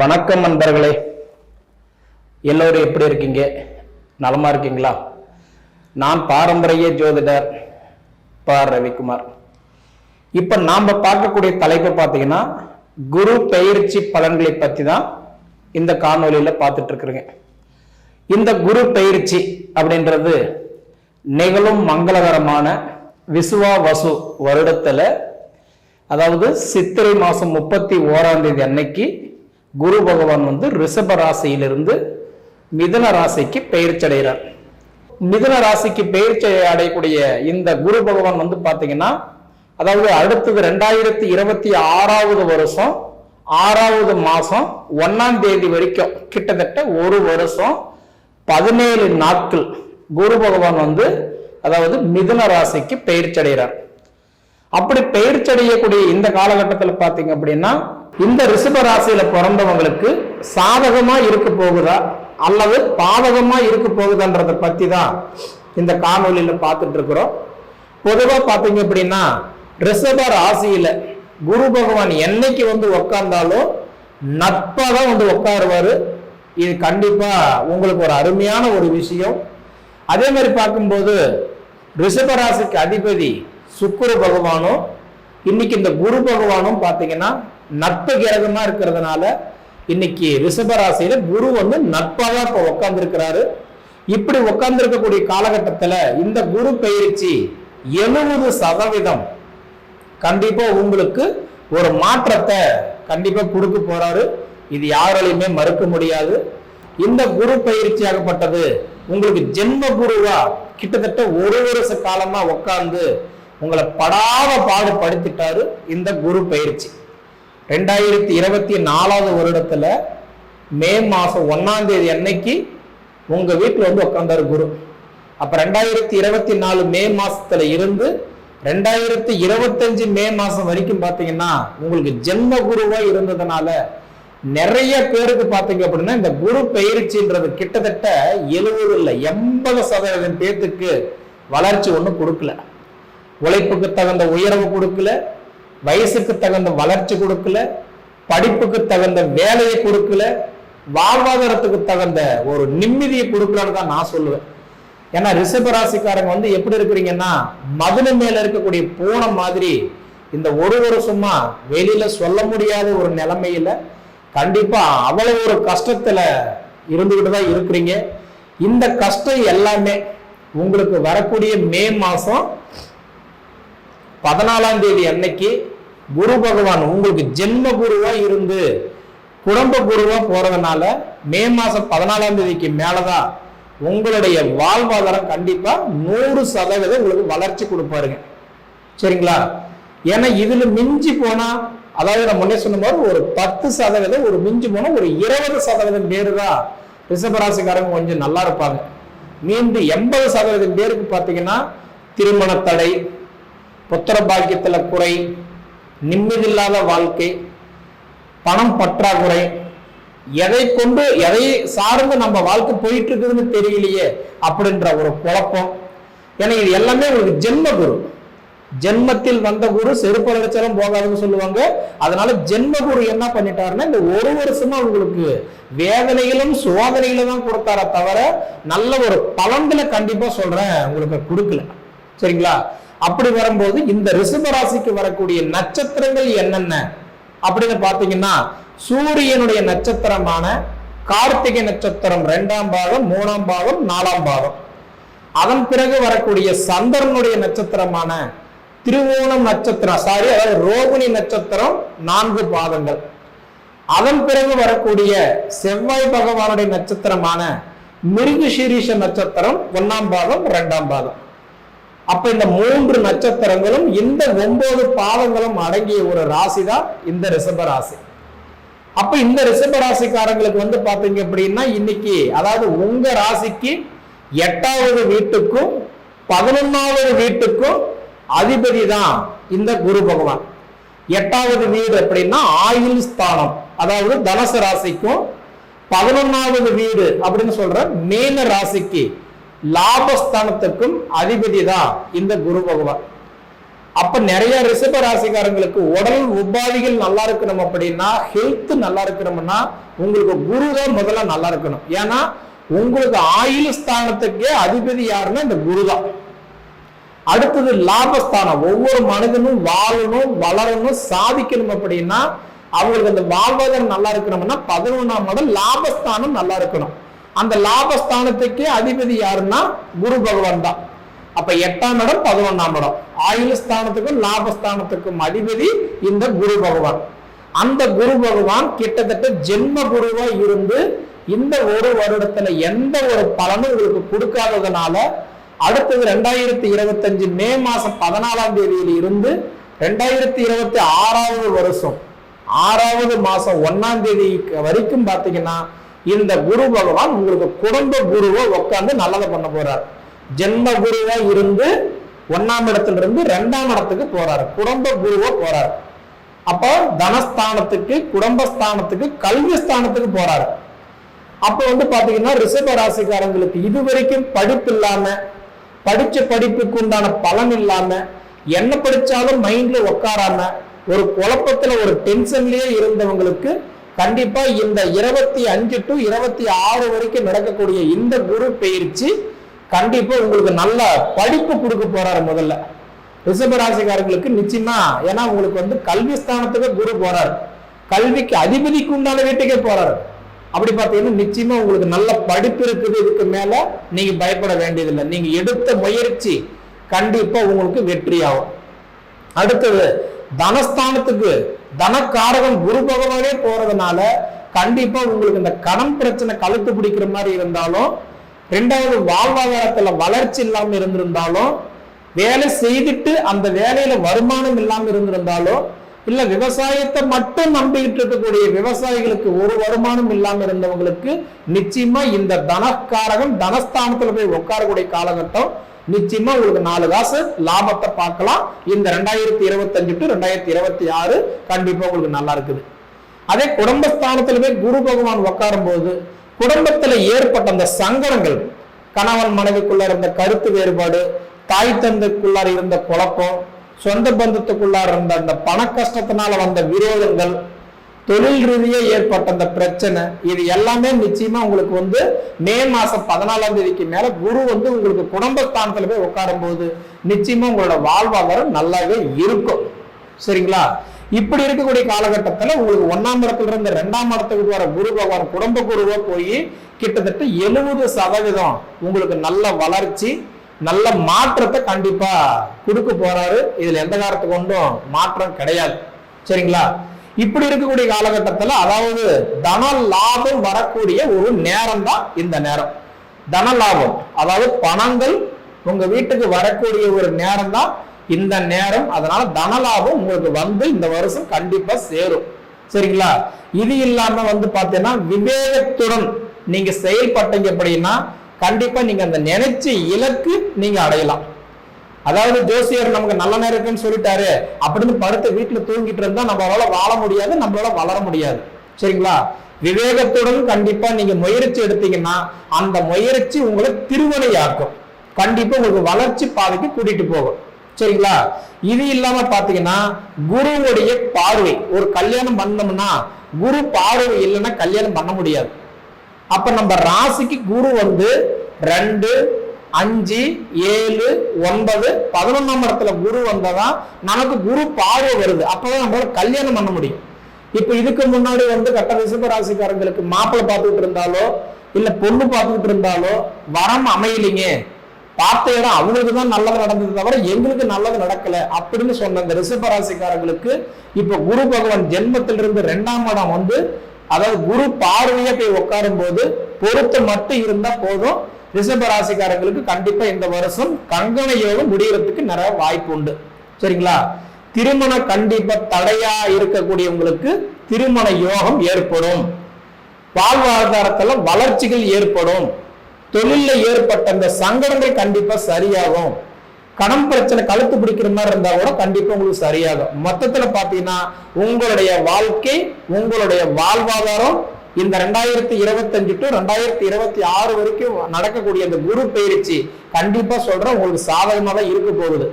வணக்கம் நண்பர்களே. எல்லோரும் எப்படி இருக்கீங்க? நலமா இருக்கீங்களா? நான் பாரம்பரிய ஜோதிடர் ப ரவிக்குமார். இப்ப நாம பார்க்கக்கூடிய தலைப்பு பார்த்தீங்கன்னா குரு பெயர்ச்சி பலன்களை பத்தி தான் இந்த காணொலியில் பார்த்துட்டு இருக்கிறேங்க. இந்த குரு பெயர்ச்சி அப்படின்றது நிகழும் மங்களகரமான விசுவா வசு வருடத்துல அதாவது சித்திரை மாசம் முப்பத்தி ஓராம் தேதி அன்னைக்கு குரு பகவான் வந்து ரிஷப ராசியிலிருந்து மிதுன ராசிக்கு பெயர்ச்சி அடைகிறார். மிதுன ராசிக்கு பெயர்ச்சி அடையக்கூடிய இந்த குரு பகவான் வந்து பார்த்தீங்கன்னா அதாவது அடுத்தது ரெண்டாயிரத்தி இருபத்தி ஆறாவது வருஷம் ஆறாவது மாதம் ஒன்னாம் தேதி வரைக்கும் கிட்டத்தட்ட ஒரு வருஷம் பதினேழு நாட்கள் குரு பகவான் வந்து அதாவது மிதுன ராசிக்கு பெயர்ச்சி அடைகிறார். அப்படி பெயர்ச்சி அடையக்கூடிய இந்த காலகட்டத்தில் பார்த்தீங்க அப்படின்னா இந்த ரிஷப ராசியில பிறந்தவங்களுக்கு சாதகமா இருக்க போகுதா? அல்லது பாதகமா இருக்க போகுதான்றதை பத்தி தான் இந்த காணொலியில பார்த்துட்டு இருக்கிறோம். பொதுவாக பார்த்தீங்க அப்படின்னா ரிஷப ராசியில குரு பகவான் என்னைக்கு வந்து உக்காந்தாலும் நட்பாக தான் வந்து உட்காருவாரு இது கண்டிப்பா உங்களுக்கு ஒரு அருமையான ஒரு விஷயம். அதே மாதிரி பார்க்கும்போது ரிஷபராசிக்கு அதிபதி சுக்குர பகவானும் இன்னைக்கு இந்த குரு பகவானும் பார்த்தீங்கன்னா நட்பு கிரகமா இருக்கிறதுனால இன்னைக்கு ரிஷபராசியில குரு வந்து நட்பாக இப்போ உட்கார்ந்துருக்கிறாரு இப்படி உட்கார்ந்துருக்கக்கூடிய காலகட்டத்தில் இந்த குரு பயிற்சி எழுபது சதவீதம் கண்டிப்பா உங்களுக்கு ஒரு மாற்றத்தை கண்டிப்பா கொடுக்க போறாரு. இது யாராலையுமே மறுக்க முடியாது. இந்த குரு பயிற்சியாகப்பட்டது உங்களுக்கு ஜென்ம குருவா கிட்டத்தட்ட ஒரு வருஷ காலமா உட்கார்ந்து உங்களை படாத பாடுபடுத்திட்டாரு இந்த குரு பயிற்சி. ரெண்டாயிரத்தி இருபத்தி நாலாவது வருடத்துல மே மாசம் ஒன்னாம் தேதி அன்னைக்கு உங்க வீட்டுல வந்து உட்காந்தாரு குரு. அப்ப ரெண்டாயிரத்தி இருபத்தி நாலு மே மாசத்துல இருந்து ரெண்டாயிரத்தி இருபத்தஞ்சு மே மாசம் வரைக்கும் பாத்தீங்கன்னா உங்களுக்கு ஜென்ம குருவா இருந்ததுனால நிறைய பேருக்கு பாத்தீங்க அப்படின்னா இந்த குரு பயிற்சின்றது கிட்டத்தட்ட எழுபது இல்ல எண்பது சதவீதம் பேத்துக்கு வளர்ச்சி ஒன்றும் கொடுக்கல. உழைப்புக்கு தகுந்த உயர்வு கொடுக்கல வயசுக்கு தகுந்த வளர்ச்சி கொடுக்கல படிப்புக்கு தகுந்த வேலையை கொடுக்கல வாழ்வாதாரத்துக்கு தகுந்த ஒரு நிம்மதியை கொடுக்கலன்னு தான் நான் சொல்லுவேன். ஏன்னா ரிஷப ராசிக்காரங்க வந்து எப்படி இருக்கிறீங்கன்னா மதுன மேல இருக்கக்கூடிய பூனை மாதிரி இந்த ஒரு வருஷமா வெளியில சொல்ல முடியாத ஒரு நிலைமையில கண்டிப்பா அவ்வளவு ஒரு கஷ்டத்துல இருந்துகிட்டு தான் இருக்கிறீங்க. இந்த கஷ்டம் எல்லாமே உங்களுக்கு வரக்கூடிய மே மாசம் பதினாலாம் தேதி அன்னைக்கு குரு பகவான் உங்களுக்கு ஜென்ம குருவா இருந்து குடும்ப குருவா போறதுனால மே மாசம் பதினாலாம் தேதிக்கு மேலதான் உங்களுடைய வாழ்வாதாரம் கண்டிப்பா நூறு சதவீதம் உங்களுக்கு வளர்ச்சி கொடுப்பாருங்க. சரிங்களா? ஏன்னா இதுல மிஞ்சி போனா அதாவது நான் முன்னே சொன்ன மாதிரி ஒரு பத்து சதவீதம் ஒரு மிஞ்சி போனா ஒரு இருபது சதவீதம் பேரு தான் ரிஷபராசிக்காரங்க கொஞ்சம் நல்லா இருப்பாங்க. மீண்டும் எண்பது சதவீதம் பேருக்கு பார்த்தீங்கன்னா திருமண தடை புத்திர பாக்கியத்துல குறை நிம்மதியில்லாத வாழ்க்கை பணம் பற்றாக்குறை எதை கொண்டு எதை சார்ந்து நம்ம வாழ்க்கை போயிட்டு இருக்குதுன்னு தெரியலையே அப்படின்ற ஒரு குழப்பம். ஏன்னா இது எல்லாமே உங்களுக்கு ஜென்ம குரு. ஜென்மத்தில் வந்த குரு செருப்பு நினைச்சாலும் போகாதுன்னு சொல்லுவாங்க. அதனால ஜென்ம குரு என்ன பண்ணிட்டாருன்னா இந்த ஒரு வருஷமா உங்களுக்கு வேதனைகளும் சோதனைகளும் தான் கொடுத்தாரே தவிர நல்ல ஒரு பலன்களை கண்டிப்பா சொல்றேன். உங்களுக்கு கொடுக்கல. சரிங்களா? அப்படி வரும்போது இந்த ரிஷப ராசிக்கு வரக்கூடிய நட்சத்திரங்கள் என்னென்ன? அப்படின்னு பாத்தீங்கன்னா சூரியனுடைய நட்சத்திரமான கார்த்திகை நட்சத்திரம் ரெண்டாம் பாகம் மூணாம் பாகம் நாலாம் பாகம். அதன் பிறகு வரக்கூடிய சந்திரனுடைய நட்சத்திரமான திருவோணம் நட்சத்திரம் சாரி அதாவது ரோகிணி நட்சத்திரம் நான்கு பாதங்கள் அதன் பிறகு வரக்கூடிய செவ்வாய் பகவானுடைய நட்சத்திரமான மிருகசீரிஷ நட்சத்திரம் ஒன்னாம் பாகம் இரண்டாம் பாதம் அப்ப இந்த மூன்று நட்சத்திரங்களும் இந்த ஒன்பது பாதங்களும் அடங்கிய ஒரு ராசி தான் இந்த ரிஷப ராசி. அப்ப இந்த ரிஷப ராசிக்காரங்களுக்கு வந்து பாத்தீங்க அப்படின்னா இன்னைக்கு அதாவது உங்க ராசிக்கு எட்டாவது வீட்டுக்கும் பதினொன்னாவது வீட்டுக்கும் அதிபதி தான் இந்த குரு பகவான். எட்டாவது வீடு அப்படின்னா ஆயுள் ஸ்தானம். அதாவது தனுசு ராசிக்கும் பதினொன்னாவது வீடு அப்படின்னு சொல்ற மீன ராசிக்கு லாபஸ்தானத்துக்கும் அதிபதி தான் இந்த குரு பகவான். அப்ப நிறைய ரிஷப ராசிக்காரங்களுக்கு உடல் உபாதிகள் நல்லா இருக்கணும் அப்படின்னா ஹெல்த் நல்லா இருக்கணும்னா உங்களுக்கு குரு தான் முதல்ல நல்லா இருக்கணும். ஏன்னா உங்களுக்கு ஆயுள் ஸ்தானத்துக்கே அதிபதி யாருன்னா இந்த குரு தான். அடுத்தது லாபஸ்தானம். ஒவ்வொரு மனிதனும் வாழணும் வளரணும் சாதிக்கணும் அப்படின்னா அவங்களுக்கு அந்த வாழ்வாதாரம் நல்லா இருக்கணும்னா பதினொன்றாம் இடம் லாபஸ்தானம் நல்லா இருக்கணும். அந்த லாபஸ்தானத்துக்கு அதிபதி யாருன்னா குரு பகவான் தான். அப்ப எட்டாம் இடம் பதினொன்னாம் இடம். ஆயுள் ஸ்தானத்துக்கும் லாபஸ்தானத்துக்கும் அதிபதி இந்த குரு பகவான். அந்த குரு பகவான் கிட்டத்தட்ட ஜென்ம குருவா இருந்து இந்த ஒரு வருடத்துல எந்த ஒரு பலனும் உங்களுக்கு கொடுக்காததுனால அடுத்தது ரெண்டாயிரத்தி இருபத்தஞ்சு மே மாசம் பதினாலாம் தேதியில இருந்து ரெண்டாயிரத்தி இருபத்தி ஆறாவது வருஷம் ஆறாவது மாசம் ஒன்னாம் தேதி வரைக்கும் பாத்தீங்கன்னா இந்த குரு பகவான் உங்களுக்கு குடும்ப குருவை உட்காந்து நல்லதை பண்ண போறார். ஜென்ம குருவா இருந்து ஒன்னாம் இடத்துல இருந்து ரெண்டாம் இடத்துக்கு போறாரு. குடும்ப குருவா போறாரு. அப்போ தனஸ்தானத்துக்கு குடும்பஸ்தானத்துக்கு கல்வி ஸ்தானத்துக்கு போறாரு. அப்போ வந்து பாத்தீங்கன்னா ரிஷப ராசிக்காரங்களுக்கு இது வரைக்கும் படிப்பு இல்லாம படிச்ச படிப்புக்கு உண்டான பலன் இல்லாம என்ன படிச்சாலும் மைண்ட்ல உட்காராம ஒரு குழப்பத்துல ஒரு டென்ஷன்லயே இருந்தவங்களுக்கு கண்டிப்பா இந்த இருபத்தி அஞ்சு டு இருபத்தி ஆறு வரைக்கும் நடக்கக்கூடிய இந்த குரு பயிற்சி கண்டிப்பா உங்களுக்கு நல்ல படிப்பு கொடுக்க போறாரு முதல்ல. ரிஷபராசிக்காரங்களுக்கு நிச்சயமா ஏன்னா உங்களுக்கு வந்து கல்வி ஸ்தானத்துக்கு குரு போறாரு. கல்விக்கு அதிபதிக்கு உண்டான வீட்டுக்கே போறாரு. அப்படி பார்த்தீங்கன்னா நிச்சயமா உங்களுக்கு நல்ல படிப்பு இருக்குது இதுக்கு மேல நீங்க பயப்பட வேண்டியதில்லை. நீங்க எடுத்த முயற்சி கண்டிப்பா உங்களுக்கு வெற்றி ஆகும் அடுத்தது தனஸ்தானத்துக்கு தனக்காரகன் குரு பகவானே போறதுனால கண்டிப்பா உங்களுக்கு இந்த கடன் பிரச்சனை கழுத்து பிடிக்கிற மாதிரி இருந்தாலும் ரெண்டாவது வாழ்வாதாரத்துல வளர்ச்சி இல்லாம இருந்திருந்தாலும் வேலை செய்துட்டு அந்த வேலையில வருமானம் இல்லாம இருந்திருந்தாலும் இல்ல விவசாயத்தை மட்டும் நம்பிக்கிட்டு இருக்கக்கூடிய விவசாயிகளுக்கு ஒரு வருமானம் இல்லாம இருந்தவங்களுக்கு நிச்சயமா இந்த தனக்காரகன் தனஸ்தானத்துல போய் உட்காரக்கூடிய காலகட்டம் நிச்சயமா உங்களுக்கு நாலு காசு லாபத்தை பார்க்கலாம். இந்த ரெண்டாயிரத்தி இருபத்தஞ்சு டு ரெண்டாயிரத்தி இருபத்தி ஆறு கண்டிப்பா உங்களுக்கு நல்லா இருக்குது. அதே குடும்பஸ்தானத்துல போய் குரு பகவான் உட்காரும் போது குடும்பத்துல ஏற்பட்ட அந்த சங்கடங்கள் கணவன் மனைவிக்குள்ள இருந்த கருத்து வேறுபாடு தாய் தந்தைக்குள்ளார் இருந்த குழப்பம் சொந்த பந்தத்துக்குள்ளார இருந்த அந்த பண கஷ்டத்தினால வந்த விரோதங்கள் தொழில் ரீதியாக ஏற்பட்ட அந்த பிரச்சனை இது எல்லாமே நிச்சயமா உங்களுக்கு வந்து மே மாசம் பதினாலாம் தேதிக்கு மேல குரு வந்து உங்களுக்கு குடும்பஸ்தானத்துல போய் உட்காரும் போது நிச்சயமா உங்களோட வாழ்வாதாரம் நல்லாவே இருக்கும். சரிங்களா? இப்படி இருக்கக்கூடிய காலகட்டத்துல உங்களுக்கு ஒன்னாம் இடத்துல இருந்து ரெண்டாம் இடத்துக்கு வர குரு பகவான் குடும்ப குருவா போய் கிட்டத்தட்ட எழுபது சதவீதம் உங்களுக்கு நல்ல வளர்ச்சி நல்ல மாற்றத்தை கண்டிப்பா கொடுக்க போறாரு. இதுல எந்த காலத்து ஒன்றும் மாற்றம் கிடையாது. சரிங்களா? இப்படி இருக்கக்கூடிய காலகட்டத்துல அதாவது தன லாபம் வரக்கூடிய ஒரு நேரம் தான் இந்த நேரம். தன லாபம் அதாவது பணங்கள் உங்க வீட்டுக்கு வரக்கூடிய ஒரு நேரம் தான் இந்த நேரம். அதனால தன லாபம் உங்களுக்கு வந்து இந்த வருஷம் கண்டிப்பா சேரும். சரிங்களா? இது இல்லாம வந்து பாத்தீங்கன்னா விவேகத்துடன் நீங்க செயல்பட்டீங்க அப்படின்னா கண்டிப்பா நீங்க அந்த நினைச்ச இலக்கு நீங்க அடையலாம். அதாவது ஜோசியர் நமக்கு நல்ல நேரம் இருக்குன்னு சொல்லிட்டாரு. அப்படின்னு படுத்து வீட்டுல தூங்கிட்டு இருந்தா நம்மளால வாழ முடியாது நம்மளால வளர முடியாது. சரிங்களா? விவேகத்துடன் கண்டிப்பா நீங்க முயற்சி எடுத்தீங்கன்னா அந்த முயற்சி உங்களை திருவனையாக்கும் கண்டிப்பா உங்களுக்கு வளர்ச்சி பாதைக்கு கூட்டிட்டு போகும். சரிங்களா? இது இல்லாம பாத்தீங்கன்னா குருவுடைய பார்வை. ஒரு கல்யாணம் பண்ணோம்னா குரு பார்வை இல்லைன்னா கல்யாணம் பண்ண முடியாது. அப்ப நம்ம ராசிக்கு குரு வந்து ரெண்டு அஞ்சு ஏழு ஒன்பது பதினொன்றாம் இடத்துல குரு வந்ததான் நமக்கு குரு பார்வை வருது. அப்பதான் நம்மளால கல்யாணம் பண்ண முடியும். இப்ப இதுக்கு முன்னாடி வந்து கட்ட ரிசப ராசிக்காரங்களுக்கு மாப்பிள்ளை பார்த்துக்கிட்டு இருந்தாலோ இல்ல பொண்ணு பார்த்துக்கிட்டு இருந்தாலோ வரம் அமையலைங்க. பார்த்த இடம் அவங்களுக்கு தான் நல்லது நடந்தது தவிர எங்களுக்கு நல்லது நடக்கல அப்படின்னு சொன்ன இந்த ரிசப ராசிக்காரங்களுக்கு இப்ப குரு பகவான் ஜென்மத்திலிருந்து ரெண்டாம் இடம் வந்து அதாவது குரு பார்வையை போய் உட்காரும் போது பொருத்தம் மட்டும் இருந்தா போதும். ரிஷப ராசிக்காரங்களுக்கு கண்டிப்பா இந்த வருஷம் கங்கண யோகம் முடிகிறதுக்கு நிறைய வாய்ப்பு உண்டு. சரிங்களா? திருமணம் கண்டிப்பா தடையா இருக்கக்கூடியவங்களுக்கு திருமண யோகம் ஏற்படும். வாழ்வாதாரத்துல வளர்ச்சிகள் ஏற்படும். தொழிலில் ஏற்பட்ட அந்த சங்கடங்கள் கண்டிப்பா சரியாகும். கடன் பிரச்சனை கழுத்து பிடிக்கிற மாதிரி இருந்தா கூட கண்டிப்பா உங்களுக்கு சரியாகும். மொத்தத்துல பாத்தீங்கன்னா உங்களுடைய வாழ்க்கை உங்களுடைய வாழ்வாதாரம் இந்த ரெண்டாயிரத்தி இருபத்தஞ்சு டு ரெண்டாயிரத்தி இருபத்தி ஆறு வரைக்கும் நடக்கக்கூடிய அந்த குரு பயிற்சி கண்டிப்பா சொல்றேன் உங்களுக்கு சாதகமாக தான் இருக்க போகுது.